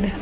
started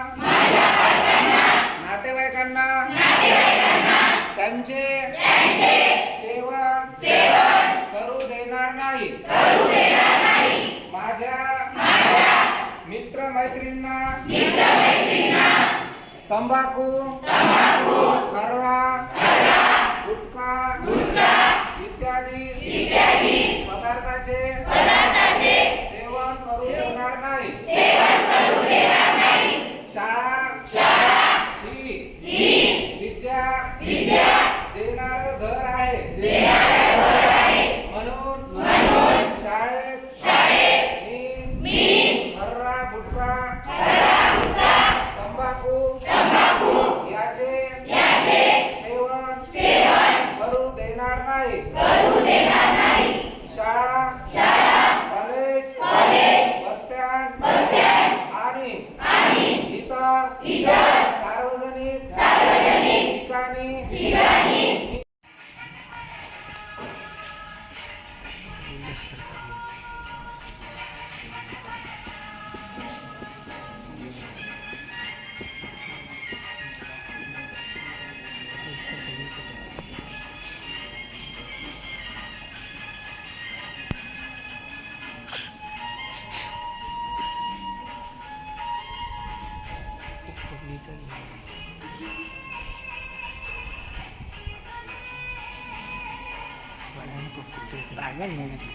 त्यांचे सेवन करू देणार नाही. माझ्या मित्र मैत्रींना तंबाखू हरवा गुटखा इत्यादी पदार्थाचे सेवन करू देणार नाही. Bueno,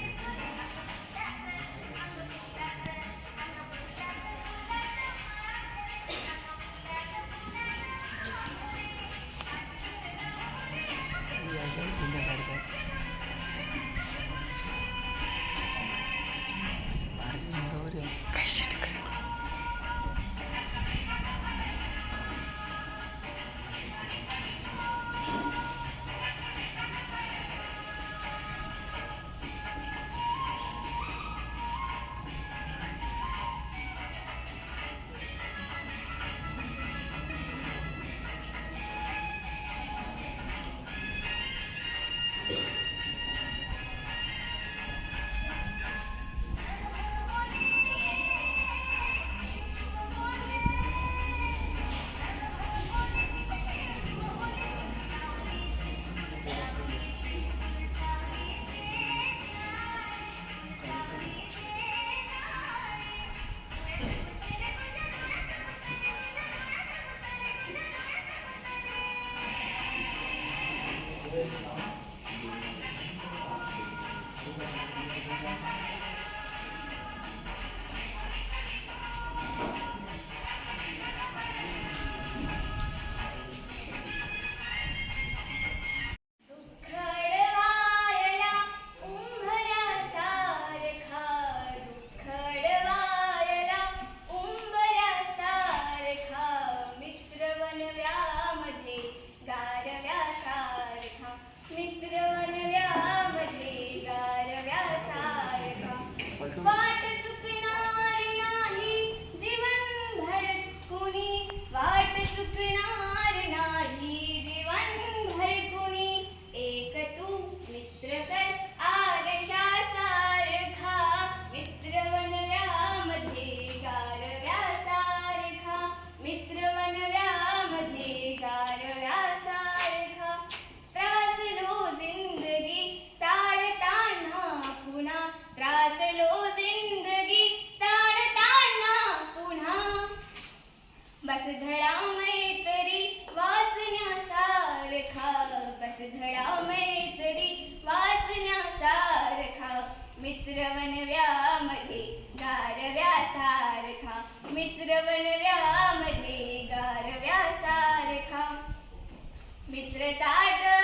that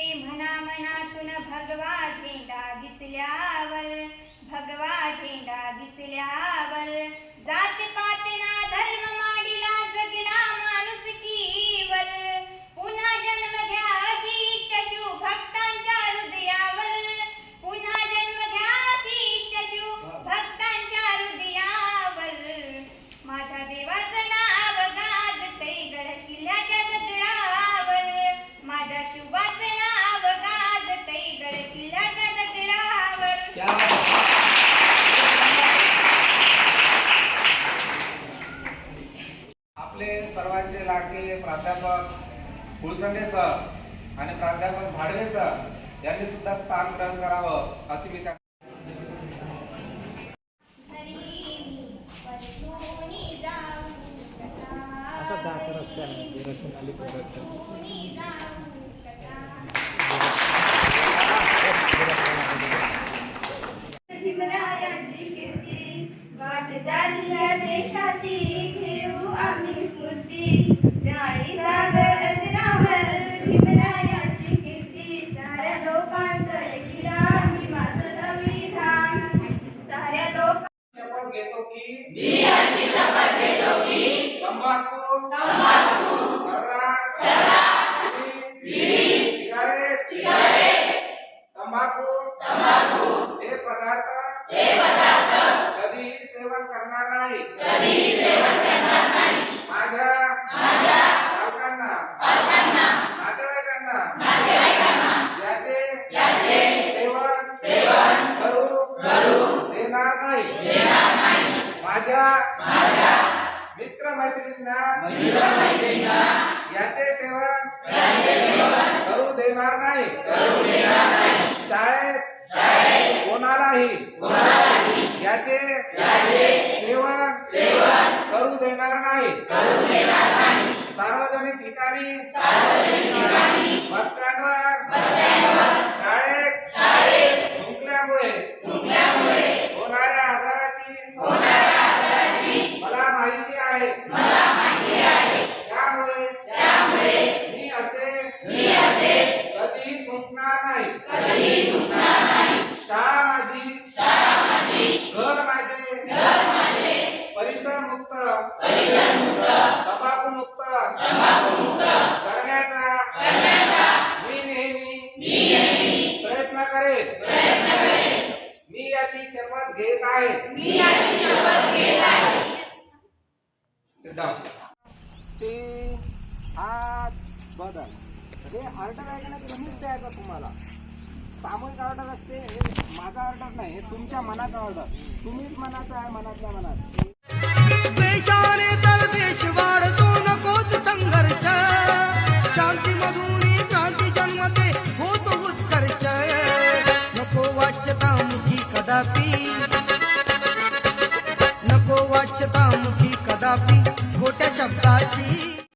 दिसले म्हणा मनातून भगवा झेंडा दिसल्यावर भगवा झेंडा दिसल्यावर जात पात प्राध्यापक फुलसंडे सर आणि प्राध्यापक भाडवे सर यांनी सुद्धा स्थान ग्रहण करावं अशी मी त्या असं नाही सार्वजनिक ठिकाणी. बस स्टँडवर. शाळेत. थुंकल्यामुळे होणाऱ्या आजाराची मला माहिती आहे त्यामुळे मी असे कधी थुंकणार नाही शाळा माझी घर माझे परिसर मुक्त तंबाखू मुक्त करण्याचा. मी नेहमी. प्रयत्न करेन. मी याची शपथ घेत आहे. ते हात बदल. हे ऑर्डर आहे का नाही तुम्हीच द्यायचा तुम्हाला. सामूहिक ऑर्डर असते हे माझा ऑर्डर नाही हे तुमच्या मनाचा ऑर्डर तुम्हीच मनाचं आहे मनातल्या मनात. द्वेषाने तर देश वाढतो संघर्ष. शांती मधुरी क्रांती जन्मते होतो उत्कर्ष. नको वाच्यता मुखी कदापि. नको वाच्यता मुखी कदापि खोट्या शब्दाची.